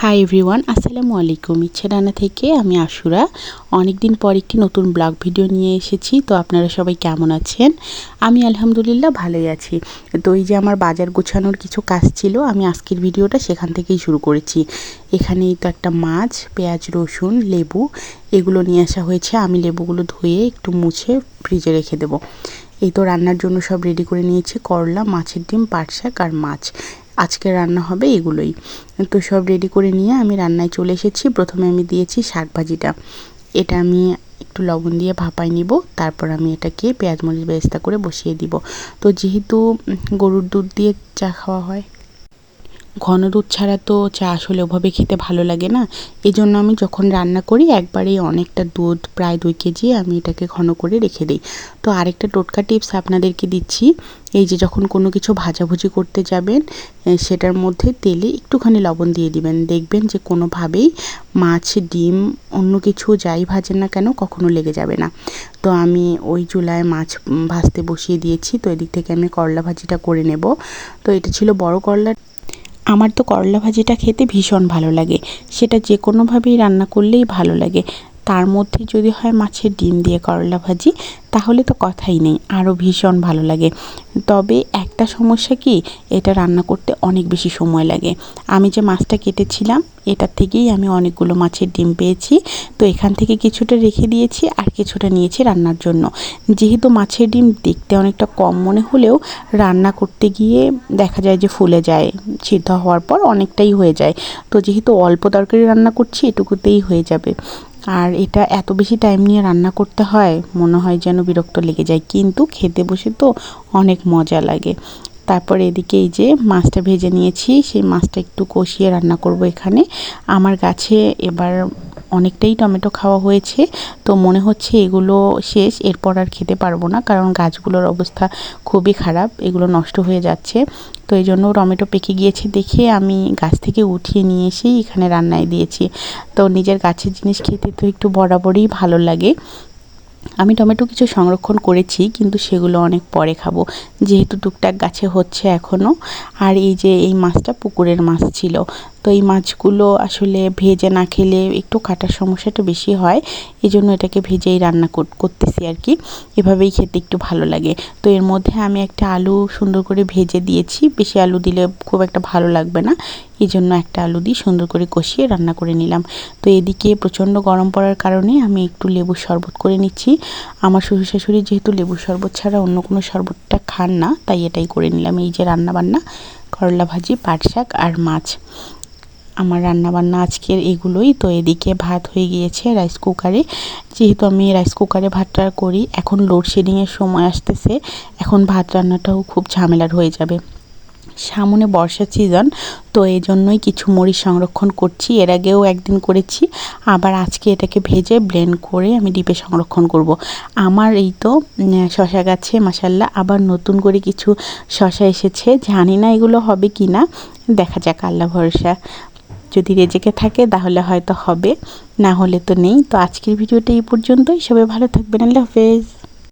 Hi everyone আসসালামু আলাইকুম। ইচ্ছে রান্না থেকে আমি আশুরা। অনেক দিন পর একটি নতুন ব্লগ ভিডিও নিয়ে এসেছি, তো আপনারা সবাই কেমন আছেন? আমি আলহামদুলিল্লাহ ভালোই আছি। তো এই যে আমার বাজার গোছানোর কিছু কাজ ছিল, আমি আজকের ভিডিওটা সেখান থেকেই শুরু করেছি। এখানেই তো একটা মাছ, পেঁয়াজ, রসুন, লেবু, এগুলো নিয়ে আসা হয়েছে। আমি লেবুগুলো ধুয়ে একটু মুছে ফ্রিজে রেখে দেবো। এই তো রান্নার জন্য সব রেডি করে নিয়েছি, করলা, মাছের ডিম পাট শাক আর মাছ। আজকে রান্না হবে এগুলোই। তো সব রেডি করে নিয়ে আমি রান্নায় চলে এসেছি। প্রথমে আমি দিয়েছি শাক ভাজিটা এটা আমি একটু লবণ দিয়ে ভাপাই নিব। তারপর আমি এটাকে পেঁয়াজ মরিচ ব্যবস্থা করে বসিয়ে দিব। তো যেহেতু গরুর দুধ দিয়ে চা খাওয়া হয় ঘন দুধ ছাড়া তো চা আসলে ওভাবে খেতে ভালো লাগে না। এই জন্য আমি যখন রান্না করি একবারেই অনেকটা দুধ, প্রায় দুই কেজি আমি এটাকে ঘন করে রেখে দিই। তো আরেকটা টোটকা টিপস আপনাদেরকে দিচ্ছি, এই যে যখন কোনো কিছু ভাজাভুজি করতে যাবেন সেটার মধ্যে তেলে একটুখানি লবণ দিয়ে দিবেন। দেখবেন যে কোনোভাবেই মাছ, ডিম, অন্য কিছু যাই ভাজেন না কেন কখনো লেগে যাবে না। তো আমি ওই চুলায় মাছ ভাজতে বসিয়ে দিয়েছি। তো এদিক থেকে আমি করলা ভাজিটা করে নেব। তো এটা ছিল বড় করলা আমার তো করলা ভাজিটা খেতে ভীষণ ভালো লাগে। সেটা যে কোনোভাবেই রান্না করলেই ভালো লাগে। তার মধ্যে যদি হয় মাছের ডিম দিয়ে করলা ভাজি, তাহলে তো কথাই নেই আরও ভীষণ ভালো লাগে। তবে একটা সমস্যা কি, এটা রান্না করতে অনেক বেশি সময় লাগে। আমি যে মাছটা কেটেছিলাম, এটার থেকেই আমি অনেকগুলো মাছের ডিম পেয়েছি। তো এখান থেকে কিছুটা রেখে দিয়েছি আর কিছুটা নিয়েছি রান্নার জন্য। যেহেতু মাছের ডিম দেখতে অনেকটা কম মনে হলেও, রান্না করতে গিয়ে দেখা যায় যে ফুলে যায়, সিদ্ধ হওয়ার পর অনেকটাই হয়ে যায়। তো যেহেতু অল্প তরকারি রান্না করছি, এটুকুতেই হয়ে যাবে। আর এটা এত বেশি টাইম নিয়ে রান্না করতে হয়, মনে হয় যেন বিরক্ত লেগে যায়। কিন্তু খেতে বসে তো অনেক মজা লাগে। তারপর এদিকে এই যে মাছটা ভেজে নিয়েছি, সেই মাছটা একটু কষিয়ে রান্না করব এখানে। আমার গাছে এবার অনেকটাই টমেটো খাওয়া হয়েছে। তো মনে হচ্ছে এগুলো শেষ, এরপর আর খেতে পারব না, কারণ গাছগুলোর অবস্থা খুবই খারাপ, এগুলো নষ্ট হয়ে যাচ্ছে। তো এই জন্য টমেটো পেকে গিয়েছে দেখে আমি গাছ থেকে উঠিয়ে নিয়ে এসেই এখানে রান্নায় দিয়েছি। তো নিজের গাছের জিনিস খেতে তো একটু বরাবরই ভালো লাগে। আমি টমেটো কিছু সংরক্ষণ করেছি, কিন্তু সেগুলো অনেক পরে খাব, যেহেতু টুকটাক গাছে হচ্ছে এখনও আর এই যে এই মাছটা পুকুরের মাছ ছিল তো এই মাছগুলো আসলে ভেজে না খেলে একটু কাটার সমস্যাটা বেশি হয়। এই জন্য এটাকে ভেজেই রান্না করতেছি আর কি এভাবেই খেতে একটু ভালো লাগে। তো এর মধ্যে আমি একটা আলু সুন্দর করে ভেজে দিয়েছি। বেশি আলু দিলে খুব একটা ভালো লাগবে না। এই জন্য একটা আলু দিয়ে সুন্দর করে কষিয়ে রান্না করে নিলাম। তো এদিকে প্রচণ্ড গরম পড়ার কারণে আমি একটু লেবুর শরবত করে নিচ্ছি। আমার শ্বশুর শাশুড়ি যেহেতু লেবুর শরবত ছাড়া অন্য কোনো শরবতটা খান না, তাই এটাই করে নিলাম। এই যে রান্না বান্না করলা ভাজি পাট শাক আর মাছ। আমার রান্নাবান্না আজকের এগুলোই। তো এদিকে ভাত হয়ে গিয়েছে রাইস কুকারে যেহেতু আমি রাইস কুকারে ভাতটা করি, এখন লোডশেডিংয়ের সময় আসতেছে। এখন ভাত রান্নাটাও খুব ঝামেলার হয়ে যাবে। সামনে বর্ষা সিজন তো এই জন্যই কিছু মরিচ সংরক্ষণ করছি। এর আগেও একদিন করেছি। আবার আজকে এটাকে ভেজে ব্লেন্ড করে আমি ডিপে সংরক্ষণ করব। আমার এই তো শশা গাছে মাসাল্লাহ আবার নতুন করে কিছু শশা এসেছে। জানি না এগুলো হবে কি না দেখা যাক, আল্লাহ ভরসা। যদি রেজেকে থাকে, তাহলে হয়তো হবে। না হলে তো নেই। তো আজকের ভিডিওটা এই পর্যন্তই। সবাই ভালো থাকবেন। আল্লাহ হাফেজ।